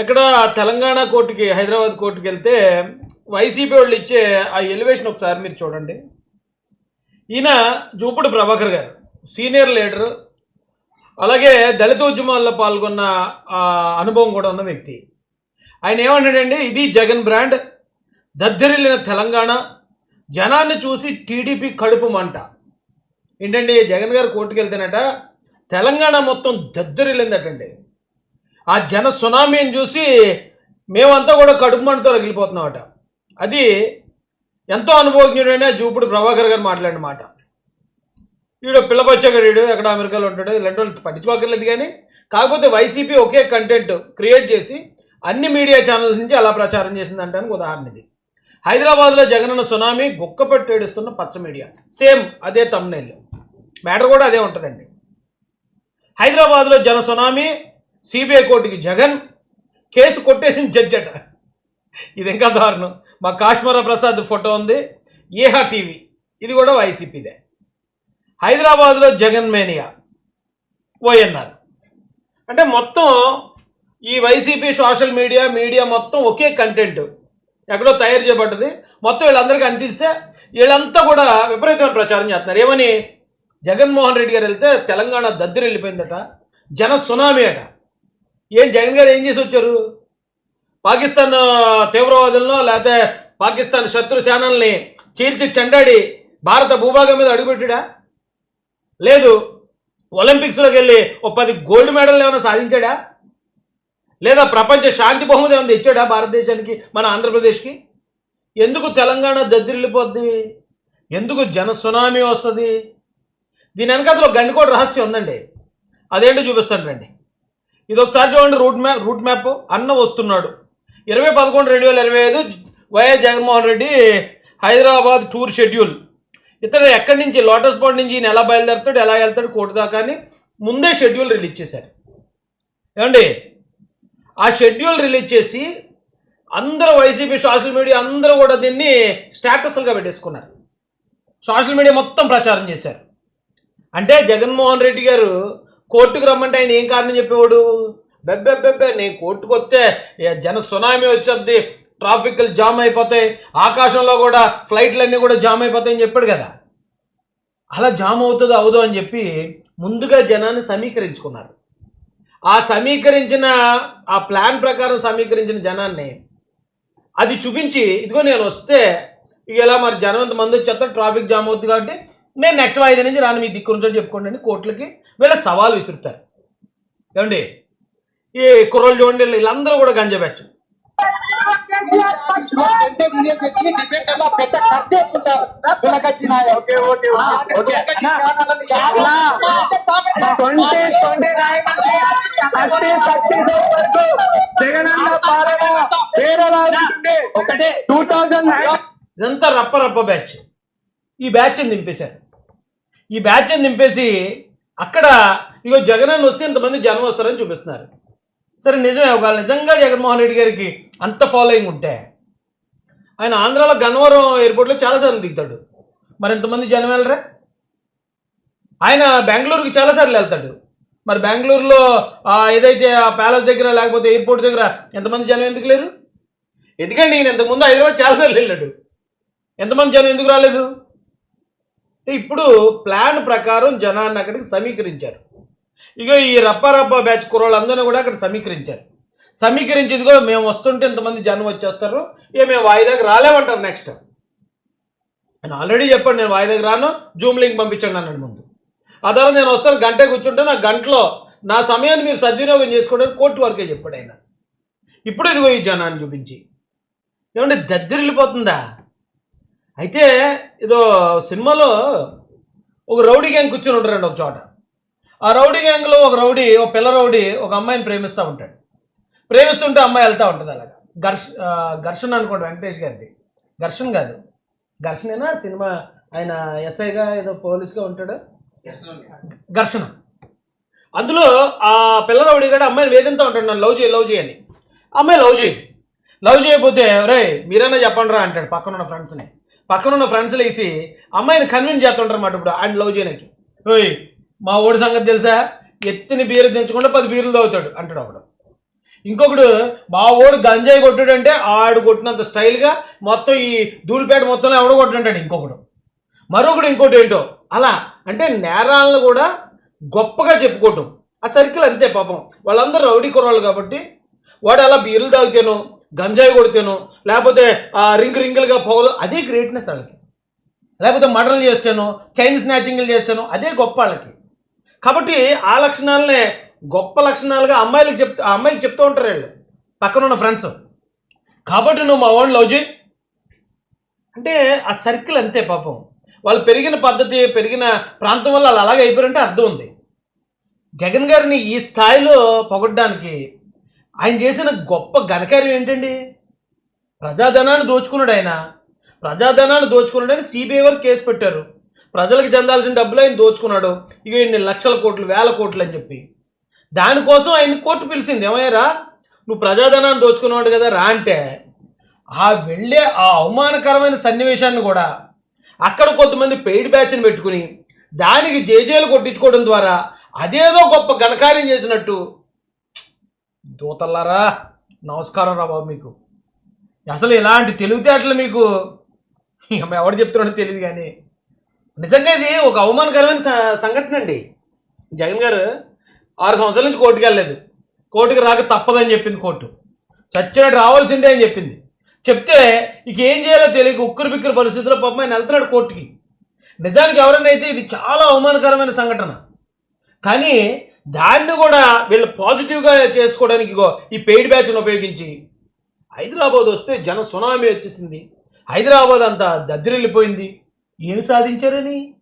ఇక్కడ తెలంగాణ కోర్టుకి హైదరాబాద్ కోర్టుకి వెళ్తే వైసీపీ వాళ్ళు ఇచ్చే ఆ ఎలివేషన్ ఒకసారి మీరు చూడండి. ఈయన జూపుడు ప్రభాకర్ గారు సీనియర్ లీడరు అలాగే దళిత ఉద్యమాల్లో పాల్గొన్న అనుభవం కూడా ఉన్న వ్యక్తి. ఆయన ఏమన్నాడండి ఇది జగన్ బ్రాండ్ దద్దరిల్లిన తెలంగాణ జనాన్ని చూసి టీడీపీ కడుపు మంట. ఏంటండి జగన్ గారు కోర్టుకు వెళ్తేనట తెలంగాణ మొత్తం దద్దరిల్లిందటండి. ఆ జన సునామీని చూసి మేమంతా కూడా కడుపు మంటతో రగిలిపోతున్నామట. అది ఎంతో అనుభవజ్ఞుడైన జూపుడు ప్రభాకర్ గారు మాట్లాడిన మాట. వీడు పిల్లపచ్చగాడు ఎక్కడ అమెరికాలో ఉంటాడు ఇలాంటి వాళ్ళు పట్టించుకోకర్లేదు కానీ కాకపోతే వైసీపీ ఒకే కంటెంట్ క్రియేట్ చేసి అన్ని మీడియా ఛానల్స్ నుంచి అలా ప్రచారం చేసింది అంటానికి ఉదాహరణ ఇది. హైదరాబాద్లో జగనన్న సునామీ గుక్కపెట్టి ఏడుస్తున్న పచ్చ మీడియా సేమ్ అదే తమ్నైల్ మ్యాటర్ కూడా అదే ఉంటుందండి. హైదరాబాద్లో జన సునామీ సిబిఐ కోర్టుకి జగన్ కేసు కొట్టేసిన జడ్జి అట. ఇది ఇంకా దారుణం? మా కాశ్మీర ప్రసాద్ ఫోటో ఉంది ఏహా టీవీ. ఇది కూడా వైసీపీదే. హైదరాబాద్లో జగన్ మేనియా ఓఎన్ఆర్. అంటే మొత్తం ఈ వైసీపీ సోషల్ మీడియా మీడియా మొత్తం ఒకే కంటెంట్ ఎక్కడో తయారు చేయబడ్డది. మొత్తం వీళ్ళందరికీ అందిస్తే వీళ్ళంతా కూడా విపరీతమైన ప్రచారం చేస్తున్నారు. ఏమని? జగన్మోహన్ రెడ్డి గారు వెళ్తే తెలంగాణ దద్దరి వెళ్ళిపోయిందట. జన సునామీ అట. ఏం జగన్ గారు ఏం చేసి వచ్చారు పాకిస్తాన్ తీవ్రవాదులను లేకపోతే పాకిస్తాన్ శత్రు సేనల్ని చీల్చి చెండాడి భారత భూభాగం మీద అడుగుపెట్టాడా? లేదు. ఒలింపిక్స్లోకి వెళ్ళి ఓ పది గోల్డ్ మెడల్ ఏమైనా సాధించాడా? లేదా ప్రపంచ శాంతి బహుమతి ఏమైనా తెచ్చాడా భారతదేశానికి మన ఆంధ్రప్రదేశ్కి? ఎందుకు తెలంగాణ దద్దరిల్లిపోద్ది? ఎందుకు జన సునామీ వస్తుంది? దీని వెనకాతలో గండికోట రహస్యం ఉందండి. అదేంటో చూపిస్తాను రండి. ఇది ఒకసారి చూడండి రూట్ మ్యాప్ రూట్ మ్యాప్. అన్న వస్తున్నాడు. ఇరవై పదకొండు రెండు వేల ఇరవై ఐదు YS Jaganmohan Reddy Hyderabad tour schedule. ఇతను ఎక్కడి నుంచి? లోటస్ పాండ్ నుంచి ఈయన ఎలా బయలుదేరుతాడు ఎలా వెళ్తాడు కోర్టు దాకా అని ముందే షెడ్యూల్ రిలీజ్ చేశారు. ఏమండి? ఆ షెడ్యూల్ రిలీజ్ చేసి అందరూ వైసీపీ సోషల్ మీడియా అందరూ కూడా దీన్ని స్టేటస్లుగా పెట్టేసుకున్నారు. సోషల్ మీడియా మొత్తం ప్రచారం చేశారు. అంటే జగన్మోహన్ రెడ్డి గారు కోర్టుకు రమ్మంటే ఆయన ఏం కారణం చెప్పేవాడు? బెబ్బెబ్బెబ్బే నేను కోర్టుకు వస్తే జన సునామీ వచ్చేది ట్రాఫిక్లు జామ్ అయిపోతాయి. ఆకాశంలో కూడా ఫ్లైట్లన్నీ కూడా జామ్ అయిపోతాయని చెప్పాడు కదా. అలా జామ్ అవుతుందో అవదో అని చెప్పి ముందుగా జనాన్ని సమీకరించుకున్నారు. ఆ సమీకరించిన ఆ ప్లాన్ ప్రకారం సమీకరించిన జనాన్ని అది చూపించి ఇదిగో నేను వస్తే ఇక ఇలా మరి జనం మంది వచ్చేస్తారు ట్రాఫిక్ జామ్ అవుతుంది కాబట్టి నేను నెక్స్ట్ వాయిదా నుంచి రాను మీ దిక్కు నుంచి చెప్పుకోండి అని కోర్టులకి వీళ్ళ సవాల్ విసురుతారు. ఏమండి? ఈ కుర్రోళ్ళు చూడండి వీళ్ళు- వీళ్ళందరూ కూడా గంజా బ్యాచ్. జగనన్న పాలన ఒకటే టూ థౌజండ్ ఇదంతా రప్ప రప్ప బ్యాచ్. ఈ బ్యాచ్ని దింపేశారు? ఈ బ్యాచ్ని దింపేసి అక్కడ ఇగో జగన్ వస్తే ఇంతమంది జనం వస్తారని చూపిస్తున్నారు. సరే నిజమే ఒకవేళ నిజంగా జగన్మోహన్ రెడ్డి గారికి అంత ఫాలోయింగ్ ఉంటే ఆయన ఆంధ్రాలో గన్నవరం ఎయిర్పోర్ట్లో చాలాసార్లు దిగుతాడు. మరి ఇంతమంది జనం వెళ్ళరా? ఆయన బెంగళూరుకి చాలాసార్లు వెళ్తాడు. మరి బెంగళూరులో ఏదైతే ఆ ప్యాలెస్ దగ్గర లేకపోతే ఎయిర్పోర్ట్ దగ్గర ఎంతమంది జనం ఎందుకు లేరు? ఎందుకండి ఈయన ఇంతకుముందు హైదరాబాద్ చాలాసార్లు వెళ్ళాడు. ఎంతమంది జనం ఎందుకు రాలేదు? అంటే ఇప్పుడు ప్లాన్ ప్రకారం జనాన్ని అక్కడికి సమీకరించారు. ఇగో ఈ రప్పారప్ప బ్యాచ్ కుర్రోళ్ళందరినీ కూడా అక్కడ సమీకరించారు. సమీకరించి ఇదిగో మేము వస్తుంటే ఇంతమంది జనం వచ్చేస్తారు. ఇక మేము వాయిదాకి రాలేమంటారు నెక్స్ట్ నేను ఆల్రెడీ చెప్పాను నేను వాయిదాకి రాను జూమ్ లింక్ పంపించండి అన్నాడు ముందు. ఆ తర్వాత నేను వస్తాను గంటే కూర్చుంటే నా గంటలో నా సమయాన్ని మీరు సద్వినియోగం చేసుకోవడానికి కోర్టు వరకే చెప్పాడు ఆయన. ఇప్పుడు ఇదిగో ఈ జనాన్ని చూపించి. ఏమంటే దద్దరిల్లిపోతుందా? అయితే ఇదో సినిమాలో ఒక రౌడీ గ్యాంగ్ కూర్చొని ఉంటారండి ఒక చోట. ఆ రౌడీ గ్యాంగ్లో ఒక రౌడీ ఒక పిల్ల రౌడీ ఒక అమ్మాయిని ప్రేమిస్తూ ఉంటాడు. ప్రేమిస్తుంటే అమ్మాయి వెళ్తూ ఉంటుంది అలాగా. ఘర్ష ఘర్షణ అనుకోండి వెంకటేష్ గారిది. ఘర్షణ కాదు. ఘర్షణేనా సినిమా? ఆయన ఎస్ఐగా ఏదో పోలీస్గా ఉంటాడు? ఘర్షణ. అందులో ఆ పిల్ల రౌడీ కూడా అమ్మాయిని వేధింతూ ఉంటాడు నన్ను లవ్ చేయి లవ్ చేయని అమ్మాయి లవ్ చేయదు. లవ్ చేయకపోతే రే మీరైనా చెప్పండి రా అంటాడు పక్కన ఉన్న ఫ్రెండ్స్ని పక్కన ఉన్న ఫ్రెండ్స్ లేసి అమ్మాయిని కన్విన్స్ చేస్తుంటారు అన్నమాట ఇప్పుడు ఆయన లవ్ చేయడానికి. ఓయ్ మా ఓడి సంగతి తెలుసా? ఎత్తిని బీరు తెంచకుండా పది బీర్లు తాగుతాడు అంటాడు ఒకడు ఇంకొకడు మా ఓడు గంజాయి కొట్టాడంటే ఆడు కొట్టినంత స్టైల్గా మొత్తం ఈ ధూళిపేట మొత్తంలో ఎవడో కొట్టినంటాడు ఇంకొకడు. మరొకడు ఇంకోటి ఏంటో అలా అంటే నేరాలను కూడా గొప్పగా చెప్పుకోవటం. ఆ సర్కిల్ అంతే పాపం. వాళ్ళందరూ రౌడీ కుర్రాళ్ళు కాబట్టి వాడు అలా బీర్లు తాగుతాను గంజాయి కొడితేనో లేకపోతే ఆ రింగ్ రింగులుగా పొగలు అదే గ్రేట్నెస్ వాళ్ళకి లేకపోతే మర్డర్లు చేస్తేనో చైన్ స్నాచింగ్లు చేస్తేనో అదే గొప్ప వాళ్ళకి కాబట్టి ఆ లక్షణాలనే గొప్ప లక్షణాలుగా అమ్మాయిలకు చెప్తా ఆ అమ్మాయికి చెప్తూ ఉంటారు వీళ్ళు. పక్కన ఉన్న ఫ్రెండ్స్ కాబట్టి నువ్వు మా వాడిని లవ్ చేయి. అంటే ఆ సర్కిల్ అంతే పాపం. వాళ్ళు పెరిగిన పద్ధతి పెరిగిన ప్రాంతం వల్ల వాళ్ళు అలాగే అయిపోయారంటే అర్థం ఉంది. జగన్ గారిని ఈ స్థాయిలో పొగడ్డానికి ఆయన చేసిన గొప్ప ఘనకార్యం ఏంటండి? ప్రజాధనాన్ని దోచుకున్నాడు ఆయన. ప్రజాధనాన్ని దోచుకున్నాడని సిబిఐ వారు కేసు పెట్టారు. ప్రజలకు చెందాల్సిన డబ్బులు ఆయన దోచుకున్నాడు. ఇక ఇన్ని లక్షల కోట్లు వేల కోట్లు అని చెప్పి. దానికోసం ఆయన కోర్టు పిలిచింది. ఏమయ్యారా? నువ్వు ప్రజాధనాన్ని దోచుకున్నాడు కదా రా అంటే ఆ వెళ్ళే ఆ అవమానకరమైన సన్నివేశాన్ని కూడా అక్కడ కొంతమంది పెయిడ్ బ్యాచ్ని పెట్టుకుని దానికి జేజేలు కొట్టించుకోవడం ద్వారా అదేదో గొప్ప ఘనకార్యం చేసినట్టు దూతల్లారా నమస్కారం రా బాబు మీకు. అసలు ఇలాంటి తెలివితేటలు మీకు ఎవడు చెప్తున్నాడో తెలియదు కానీ. నిజంగా ఇది ఒక అవమానకరమైన సంఘటన అండి. జగన్ గారు ఆరు సంవత్సరాల నుంచి కోర్టుకు వెళ్ళలేదు. కోర్టుకు రాక తప్పదని చెప్పింది కోర్టు. చచ్చినట్టు రావాల్సిందే అని చెప్పింది. చెప్తే ఇక ఏం చేయాలో తెలియక ఉక్కురు బిక్కురు పరిస్థితుల్లో పాపం ఆయన వెళ్తున్నాడు కోర్టుకి. నిజానికి ఎవరైనా అయితే ఇది చాలా అవమానకరమైన సంఘటన. కానీ దాన్ని కూడా వీళ్ళు పాజిటివ్గా చేసుకోవడానికి ఈ పెయిడ్ బ్యాచ్ను ఉపయోగించి. హైదరాబాద్ వస్తే జన సునామీ వచ్చేసింది. హైదరాబాద్ అంతా దద్దరిల్లిపోయింది. ఏం సాధించారని?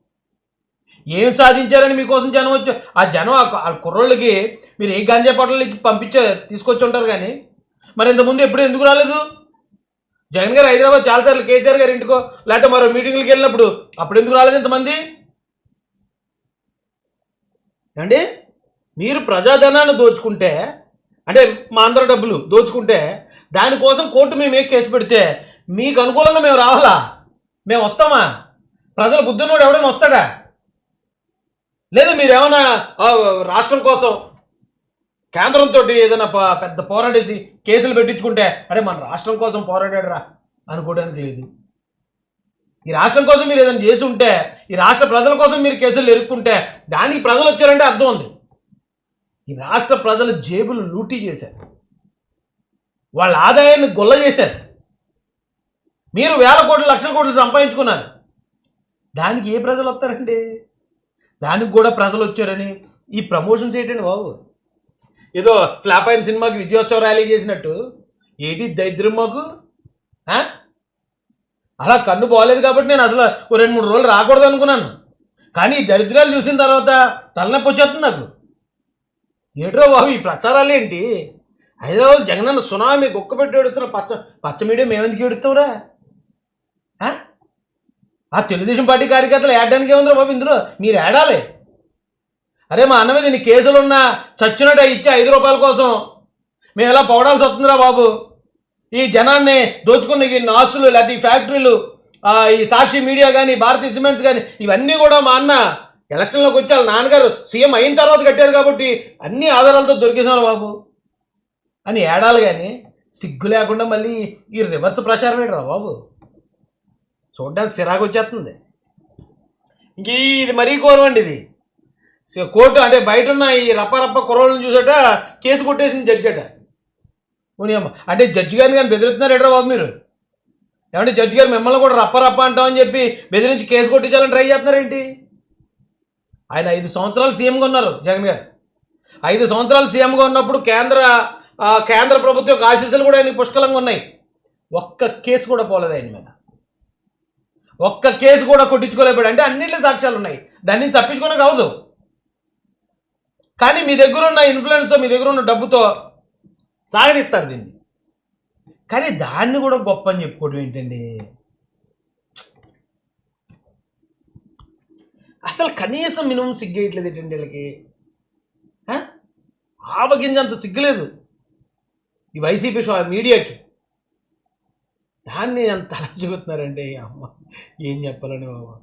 ఏం సాధించారని మీకోసం జనం వచ్చి ఆ జనం ఆ- కుర్రోళ్ళకి మీరు ఏ గంజా పొట్టలు పంపించే తీసుకొచ్చి ఉంటారు కానీ? మరి ఇంతకుముందు ఎప్పుడు ఎందుకు రాలేదు? జగన్ గారు హైదరాబాద్ చాలాసార్లు కేసీఆర్ గారి ఇంటికో లేకపోతే మరో మీటింగ్లకు వెళ్ళినప్పుడు అప్పుడు ఎందుకు రాలేదు ఇంతమంది? అండి మీరు ప్రజాధనాన్ని దోచుకుంటే అంటే మా అందరి డబ్బులు దోచుకుంటే దానికోసం కోర్టు మేము ఏ కేసు పెడితే మీకు అనుకూలంగా మేము రావాలా? మేము వస్తామా? ప్రజల బుద్ధినోడు ఎవడైనా వస్తాడా? లేదా మీరేమన్నా రాష్ట్రం కోసం కేంద్రంతో ఏదైనా ప- పెద్ద పోరాడేసి కేసులు పెట్టించుకుంటే అరే మన రాష్ట్రం కోసం పోరాడాడురా అనుకోవడానికి లేదు. ఈ రాష్ట్రం కోసం మీరు ఏదైనా చేసి ఉంటే ఈ రాష్ట్ర ప్రజల కోసం మీరు కేసులు ఎరుక్కుంటే దానికి ప్రజలు వచ్చారంటే అర్థం ఉంది. ఈ రాష్ట్ర ప్రజల జేబులు లూటీ చేశారు. వాళ్ళ ఆదాయాన్ని గొల్ల చేశారు. మీరు వేల కోట్లు లక్షల కోట్లు సంపాదించుకున్నారు. దానికి ఏ ప్రజలు వస్తారండి? దానికి కూడా ప్రజలు వచ్చారని ఈ ప్రమోషన్స్ ఏంటండి బాబు. ఏదో ఫ్లాప్ అయిన సినిమాకి విజయోత్సవ ర్యాలీ చేసినట్టు. ఏంటి దరిద్రం మాకు? ఆ? అలా కన్ను బాగలేదు కాబట్టి నేను అసలు ఓ రెండు మూడు రోజులు రాకూడదు అనుకున్నాను. కానీ ఈ దరిద్రాలు చూసిన తర్వాత తలనొప్పి వచ్చేస్తుంది నాకు. ఏట్రో బాబు ఈ ప్రచారాలు ఏంటి? హైదరాబాద్ జగనన్న సునామీ కుక్క పెట్టి ఎడుతున్న పచ్చ పచ్చ మీడియం మేమెందుకు ఏడుతావురా ఆ? ఆ తెలుగుదేశం పార్టీ కార్యకర్తలు ఏడడానికి ఏముందిరా బాబు ఇందులో? మీరు ఏడాలి. అరే మా అన్న మీద కేసులు కేసులున్నా చచ్చినట్టు ఇచ్చే ఐదు రూపాయల కోసం. మేము ఎలా పొగడాల్సి వస్తుందిరా బాబు? ఈ జనాన్ని దోచుకున్న ఈ నాసులు లేకపోతే ఈ ఫ్యాక్టరీలు ఈ సాక్షి మీడియా కానీ భారతీయ సిమెంట్స్ కానీ ఇవన్నీ కూడా మా అన్న ఎలక్షన్లోకి వచ్చారు. నాన్నగారు సీఎం అయిన తర్వాత కట్టారు కాబట్టి అన్ని ఆధారాలతో దొరికేసాను బాబు అని ఏడాలి కానీ సిగ్గు లేకుండా మళ్ళీ ఈ రివర్స్ ప్రచారం ఏంట్రా బాబు? చూడడానికి సిరాకు వచ్చేస్తుంది. ఇంక ఇది మరీ కోరవండి ఇది. కోర్టు అంటే బయట ఉన్న ఈ రప్ప రప్ప కుర్రోళ్ళని చూసాట కేసు కొట్టేసింది జడ్జి అట అంటే జడ్జి గారిని కానీ బెదిరిస్తున్నారు ఎడరా బాబు మీరు? ఏమంటే జడ్జి గారు మిమ్మల్ని కూడా రప్ప రప్ప అంటామని చెప్పి బెదిరించి కేసు కొట్టించాలని ట్రై చేస్తున్నారేంటి? ఆయన ఐదు సంవత్సరాలు సీఎంగా ఉన్నారు జగన్ గారు. ఐదు సంవత్సరాలు సీఎంగా ఉన్నప్పుడు కేంద్ర కేంద్ర ప్రభుత్వం యొక్క ఆశీస్సులు కూడా ఆయనకి పుష్కలంగా ఉన్నాయి. ఒక్క కేసు కూడా పోలేదు ఆయన మీద. ఒక్క కేసు కూడా కొట్టించుకోలేపాడు అంటే అన్నింటిలో సాక్ష్యాలు ఉన్నాయి. దాన్ని తప్పించుకోవడం కావదు కానీ మీ దగ్గర ఉన్న ఇన్ఫ్లుయెన్స్తో మీ దగ్గర ఉన్న డబ్బుతో సాగరిస్తారు దీన్ని. కానీ దాన్ని కూడా గొప్ప అని చెప్పుకోవడం ఏంటండి? అసలు కనీసం మినిమం సిగ్గేయట్లేదు ఏంటండి వీళ్ళకి? ఆ? ఆవగింజంత సిగ్గులేదు ఈ వైసీపీ షో మీడియాకి. దాన్ని అంత అలా చెబుతున్నారండి. అమ్మ ఏం చెప్పాలని బాబా?